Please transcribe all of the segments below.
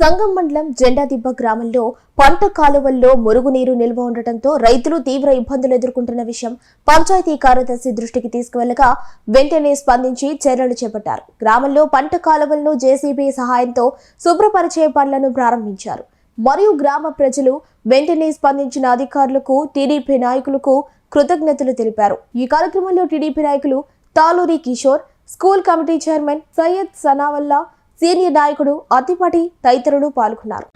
సంగం మండలం జెండాదిబ్బ గ్రామంలో పంట కాలువల్లో మురుగునీరు నిల్వ ఉండటంతో రైతులు తీవ్ర ఇబ్బందులు ఎదుర్కొంటున్న విషయం పంచాయతీ కార్యదర్శి దృష్టికి తీసుకువెళ్ళగా వెంటనే స్పందించి చర్యలు చేపట్టారు. గ్రామంలో పంట కాలువలను జేసీబీ సహాయంతో శుభ్రపరిచే పనులను ప్రారంభించారు. మరియు గ్రామ ప్రజలు వెంటనే స్పందించిన అధికారులకు టీడీపీ నాయకులకు కృతజ్ఞతలు తెలిపారు. ఈ కార్యక్రమంలో టీడీపీ నాయకులు Taluri Kishore school committee chairman Syed Sanaullah senior నాయకుడు అత్తిపాటి తదితరులు పాల్గొన్నారు.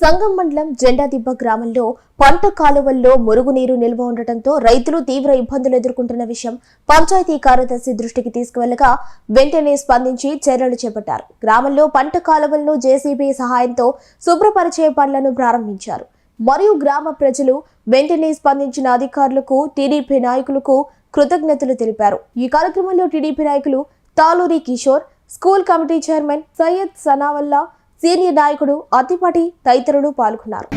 సంగం మండలం జెండాదిబ్బ గ్రామంలో పంట కాలువల్లో మురుగునీరు నిల్వ ఉండటంతో రైతులు తీవ్ర ఇబ్బందులు ఎదుర్కొంటున్న విషయం పంచాయతీ కార్యదర్శి దృష్టికి తీసుకువెళ్ళగా వెంటనే స్పందించి చర్యలు చేపట్టారు. గ్రామంలో పంట కాలువలను జేసీబీ సహాయంతో శుభ్రపరిచే పనులను ప్రారంభించారు. మరియు గ్రామ ప్రజలు వెంటనే స్పందించిన అధికారులకు టీడీపీ నాయకులకు కృతజ్ఞతలు తెలిపారు. ఈ కార్యక్రమంలో టీడీపీ నాయకులు Taluri Kishore school committee chairman Syed Sanaullah senior నాయకుడు అతిపటి తదితరులు పాల్గొన్నారు.